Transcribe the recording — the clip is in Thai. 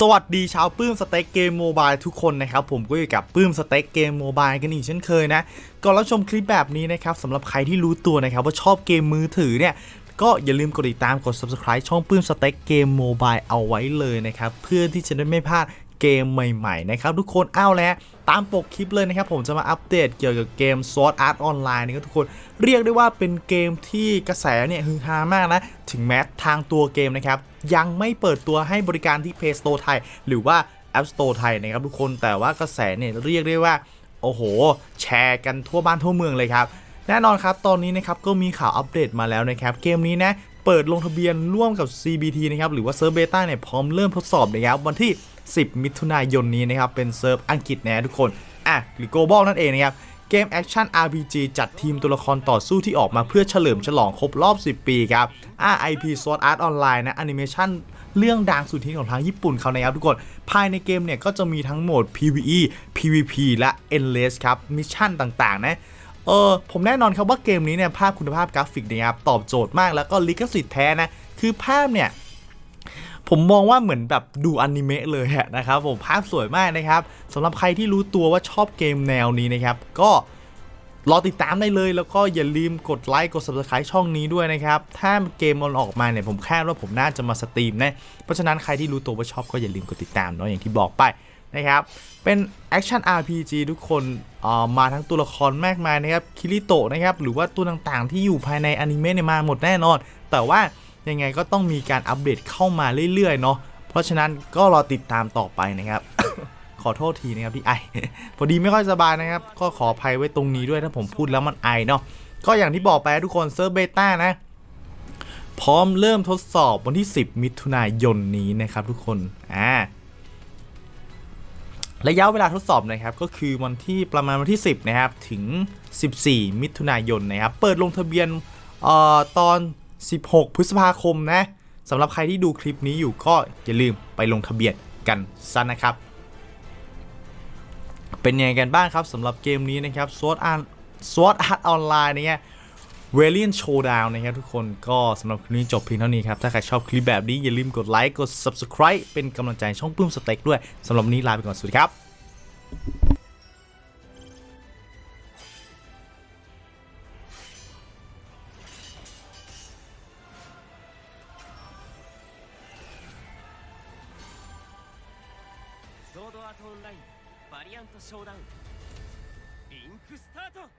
สวัสดีชาวปื้มสเต็กเกมโมบายทุกคนนะครับ ผมก็อยู่กับปื้มสเต็กเกมโมบายกันอีกเช่นเคยนะ ก่อนรับชมคลิปแบบนี้นะครับสำหรับใครที่รู้ตัวนะครับ ว่าชอบเกมมือถือเนี่ย ก็อย่าลืมกดติดตามกด subscribe ช่องปื้มสเต็กเกมโมบายเอาไว้เลยนะครับ เพื่อที่จะได้ไม่พลาด เกมใหม่ๆนะครับทุกคนอ้าวแล้วตามปกคลิปเลยนะครับผมจะมาอัปเดตเกี่ยวกับเกม Sword Art Online นะครับทุกคนเรียกได้ว่าเป็นเกมที่กระแสเนี่ยฮือฮามากนะ ถึงแม้ทางตัวเกมนะครับยังไม่เปิดตัวให้บริการที่ Play Store ไทย หรือว่า App Store ไทยนะครับทุกคนแต่ว่ากระแสเนี่ยเรียกได้ว่าโอ้โห แชร์กันทั่วบ้านทั่วเมืองเลยครับแน่นอนครับ ตอนนี้นะครับก็มีข่าวอัปเดตมาแล้วนะครับ เกมนี้นะ เปิดลงทะเบียนร่วมกับ CBT นะครับ หรือว่าเซิร์ฟเบต้าเนี่ยพร้อมเริ่มทดสอบนะครับวันที่ 10 มิถุนายนนี้นะครับ เป็นเซิร์ฟอังกฤษนะทุกคน อะ หรือ global นั่นเองนะครับ เกมแอคชั่น RPG จัดทีมตัวละครต่อสู้ที่ออกมาเพื่อเฉลิมฉลองครบรอบ 10 ปีครับ RIP Sword Art Online นะแอนิเมชันเรื่องดังสุดฮิตของทางญี่ปุ่นเขานะครับทุกคน ภายในเกมเนี่ยก็จะมีทั้งโหมด PVE PVP และ Endless ครับ มิชชั่นต่างๆ นะเออผมแน่นอนครับว่าเกมนี้เนี่ยภาพคุณภาพกราฟิกเนะครับตอบโจทย์มากแล้วก็ลิขสิทธิ์แท้นะ คือภาพเนี่ย ผมมองว่าเหมือนแบบดูอนิเมะเลยอะนะครับผมภาพสวยมากนะครับสำหรับใครที่รู้ตัวว่าชอบเกมแนวนี้นะครับ ก็รอติดตามได้เลยแล้วก็อย่าลืมกดไลค์กด subscribe ช่องนี้ด้วยนะครับ ถ้าเกมมันออกมาเนี่ยผมคาดว่าผมน่าจะมาสตรีมนะเพราะฉะนั้นใครที่รู้ตัวว่าชอบก็อย่าลืมกดติดตามเนาะอย่างที่บอกไปนะครับ เป็นแอคชั่น RPG ทุกคนเอ่อมาทั้งตัวละครมากมายนะครับคิริโตะนะครับหรือว่าตัวต่างๆ ที่อยู่ภายในอนิเมะเนี่ยมาหมดแน่นอน แต่ว่า ยังไงก็ต้องมีการอัปเดตเข้ามาเรื่อยๆเนาะเพราะฉะนั้นก็รอติดตามต่อไปนะครับ ขอโทษทีนะครับที่ไอพอดีไม่ค่อยสบายนะครับ ก็ขออภัยไว้ตรงนี้ด้วยถ้าผมพูดแล้วมันไอเนาะก็อย่างที่บอกไปทุกคนเซิร์ฟเบต้านะ พร้อมเริ่มทดสอบวันที่ 10 มิถุนายนนี้นะครับทุกคนอ่าระยะเวลาทดสอบนะครับก็คือวันที่ประมาณวันที่ 10 นะครับ ถึง 14 มิถุนายนนะครับ เปิดลงทะเบียนเอ่อตอน 16 พฤษภาคมนะสำหรับใครที่ดูคลิปนี้อยู่ก็อย่าลืมไปลงทะเบียนกันซะนะครับ เป็นยังไงกันบ้างครับสำหรับเกมนี้นะครับ Sword Art Sword Art Online เนี่ย v a l i a n t Showdown นะครับทุกคนก็สำหรับคลิปนี้จบเพียงเท่านี้ครับ ถ้าใครชอบคลิปแบบนี้ อย่าลืมกดไลค์กด Subscribe เป็นกำลังใจช่องปื้มสเต็กด้วยสำหรับนนี้ลาไปก่อนสวัสดีครับ ソードアートオンラインバリアントショーダウンリンクスタート。